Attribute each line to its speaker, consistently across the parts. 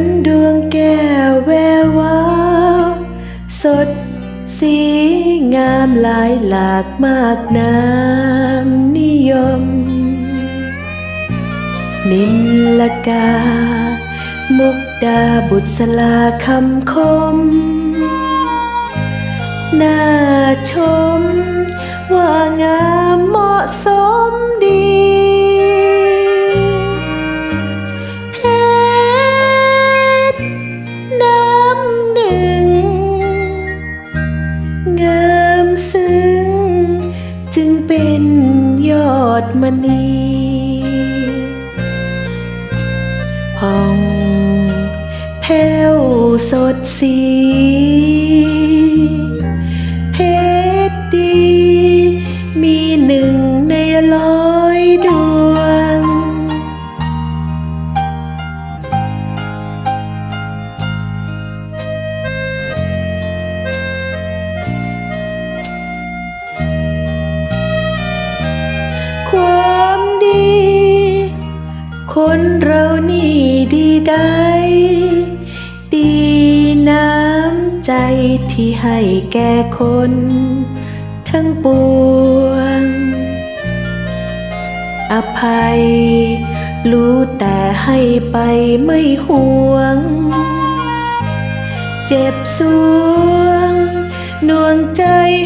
Speaker 1: นดวงแก้วแวววาวสดสีงามหลายหลากมากน้ำนิยม นิลกา มุกดาบุษลาคำคมน่าชม ดมณีผ่องแผ้วสดสี คนเรานี่ดีได้ ดีน้ำใจที่ให้แก่คน ทั้งปวง อภัย รู้แต่ให้ไปไม่ห่วง เจ็บสวงน่วงใจ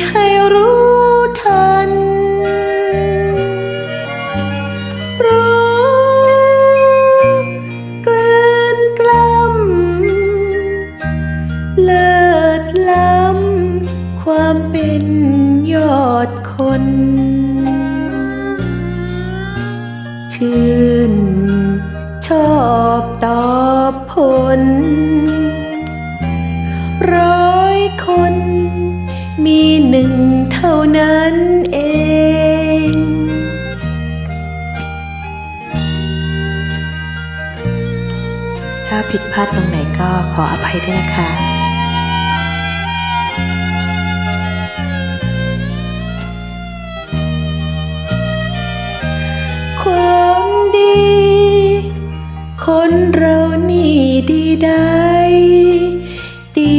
Speaker 1: ให้รู้ เลิศล้ำความเป็นยอดคน ชื่นชอบตอบผล ร้อยคน มีหนึ่งเท่านั้นเองถ้าผิดพลาดตรงไหนก็ขออภัยด้วยนะคะ คนเรานี่ดีได้ดี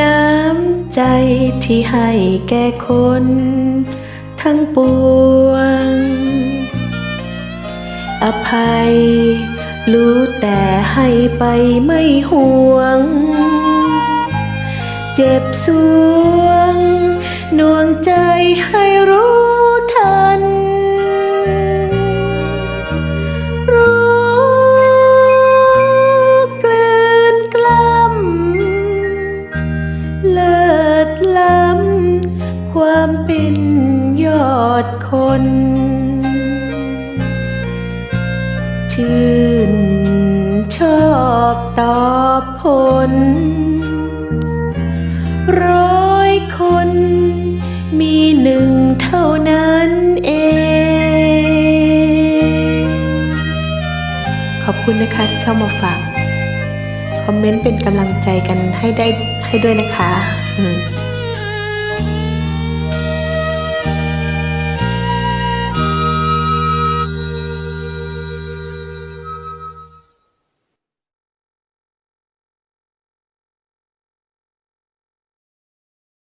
Speaker 1: น้ำใจที่ให้แก่คน ทั้งปวง อภัย รู้แต่ให้ไปไม่ห่วง เจ็บสวงน่วงใจให้รู้ ลิศล้ำความเป็นยอดคน ชื่นชอบตอบผล ร้อยคนมีหนึ่งเท่านั้นเอง ขอบคุณนะคะที่เข้ามาฟัง คอมเมนต์เป็นกำลังใจกันให้ได้ให้ด้วยนะคะอืม